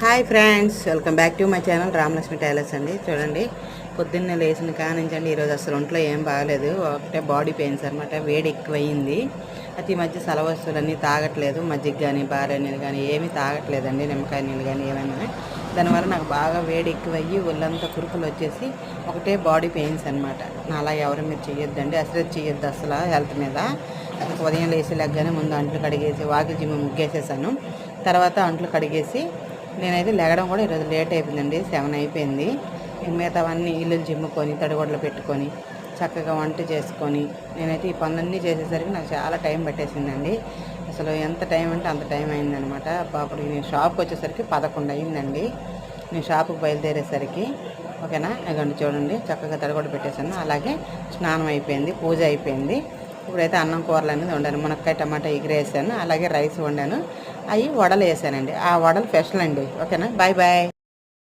Hi friends welcome back to my channel Ramalakshmi tailors అండి. చూడండి పొద్దున్నే లేచిన కానించండి ఈరోజు అసలు ఒంట్లో ఏం బాగలేదు. ఒకటే బాడీ పెయిన్స్ అనమాట వేడి ఎక్కువయింది అతి మధ్య సలవస్తులన్నీ తాగట్లేదు. మజ్జిగ కానీ బారే నీళ్ళు కానీ ఏమీ తాగట్లేదండి నిమ్మకాయ నీళ్ళు కానీ ఏమైనా. దానివల్ల నాకు బాగా వేడి ఎక్కువయ్యి ఒళ్ళంతా కురుకులు వచ్చేసి ఒకటే బాడీ పెయిన్స్ అనమాట అలా ఎవరు మీరు చేయొద్దండి అసలు చేయొద్దు అసలు హెల్త్ మీద. అసలు ఉదయం లేచి లెగ్గానే ముందు అంట్లు కడిగేసి వాకి జిమ్ ముగ్గేసేసాను. తర్వాత అంట్లు కడిగేసి నేనైతే లెగడం కూడా ఈరోజు లేట్ అయిపోయిందండి సెవెన్ అయిపోయింది. మిగతావన్నీ ఇల్లు జిమ్ముకొని తడిగొడ్లు పెట్టుకొని చక్కగా వంట చేసుకొని నేనైతే ఈ పనులన్నీ చేసేసరికి నాకు చాలా టైం పట్టేసిందండి. అసలు ఎంత టైం అంటే అంత టైం అయిందనమాట అప్పుడు నేను షాప్కి వచ్చేసరికి పదకొండు అయిందండి. నేను షాపుకి బయలుదేరేసరికి ఓకేనా? ఇదిగోండి చూడండి చక్కగా తడిగొడ్డ పెట్టేశాను. అలాగే స్నానం అయిపోయింది పూజ అయిపోయింది. ఇప్పుడైతే అన్నం కూరలు అనేది వండాను. మునక్కాయ టమాటా ఎగిరేసాను. అలాగే రైస్ వండాను. అవి వడలు వేసానండి. ఆ వడలు స్పెషల్ అండి ఓకేనా? Bye bye.